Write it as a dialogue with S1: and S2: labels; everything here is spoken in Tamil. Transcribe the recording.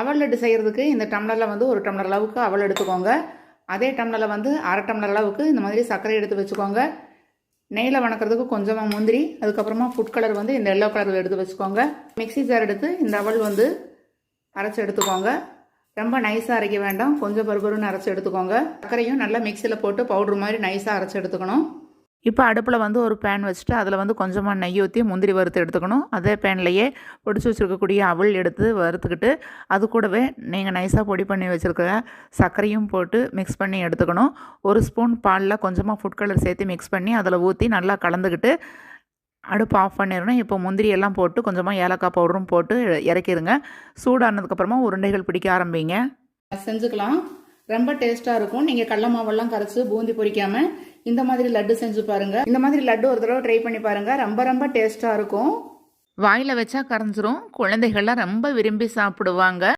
S1: அவல் லட்டு செய்கிறதுக்கு இந்த டம்ளரில் வந்து ஒரு டம்ளர் அளவுக்கு அவல் எடுத்துக்கோங்க. அதே டம்ளரில் வந்து அரை டம்ளர் அளவுக்கு இந்த மாதிரி சர்க்கரை எடுத்து வச்சுக்கோங்க. நெய்யில் வணக்கிறதுக்கு கொஞ்சமாக முந்திரி அதுக்கப்புறமா ஃபுட் கலர் வந்து இந்த எல்லோ கலரில் எடுத்து வச்சுக்கோங்க. மிக்ஸி ஜார் எடுத்து இந்த அவல் வந்து அரைச்சி எடுத்துக்கோங்க. ரொம்ப நைஸாக அரைக்க வேண்டாம். கொஞ்சம் பருபருன்னு அரைச்சி எடுத்துக்கோங்க. சர்க்கரையும் நல்லா மிக்சியில் போட்டு பவுட்ரு மாதிரி நைஸாக அரைச்சி எடுத்துக்கணும். இப்போ அடுப்பில் வந்து ஒரு பேன் வச்சுட்டு அதில் வந்து கொஞ்சமாக நெய் ஊற்றி முந்திரி வறுத்து எடுத்துக்கணும். அதே பேன்லேயே பொடிச்சு வச்சுருக்கக்கூடிய அவள் எடுத்து வறுத்துக்கிட்டு அது கூடவே நீங்கள் நைஸாக பொடி பண்ணி வச்சுருக்க சர்க்கரையும் போட்டு மிக்ஸ் பண்ணி எடுத்துக்கணும். ஒரு ஸ்பூன் பாலில் கொஞ்சமாக ஃபுட் கலர் சேர்த்து மிக்ஸ் பண்ணி அதில் ஊற்றி நல்லா கலந்துக்கிட்டு அடுப்பு ஆஃப் பண்ணிடணும். இப்போ முந்திரி எல்லாம் போட்டு கொஞ்சமாக ஏலக்காய் பவுடரும் போட்டு இறக்கிடுங்க. சூடானதுக்கப்புறமா உருண்டைகள் பிடிக்க ஆரம்பிங்க. செஞ்சுக்கலாம். ரொம்ப டேஸ்ட்டாக இருக்கும். நீங்கள் கடல மாவெல்லாம் கரைச்சி பூந்தி பொரிக்காமல் இந்த மாதிரி லட்டு செஞ்சு பாருங்க. இந்த மாதிரி லட்டு ஒரு தடவை ட்ரை பண்ணி பாருங்க. ரொம்ப ரொம்ப டேஸ்ட்டாக இருக்கும். வாயில் வச்சா கரைஞ்சிரும். குழந்தைகள்லாம் ரொம்ப விரும்பி சாப்பிடுவாங்க.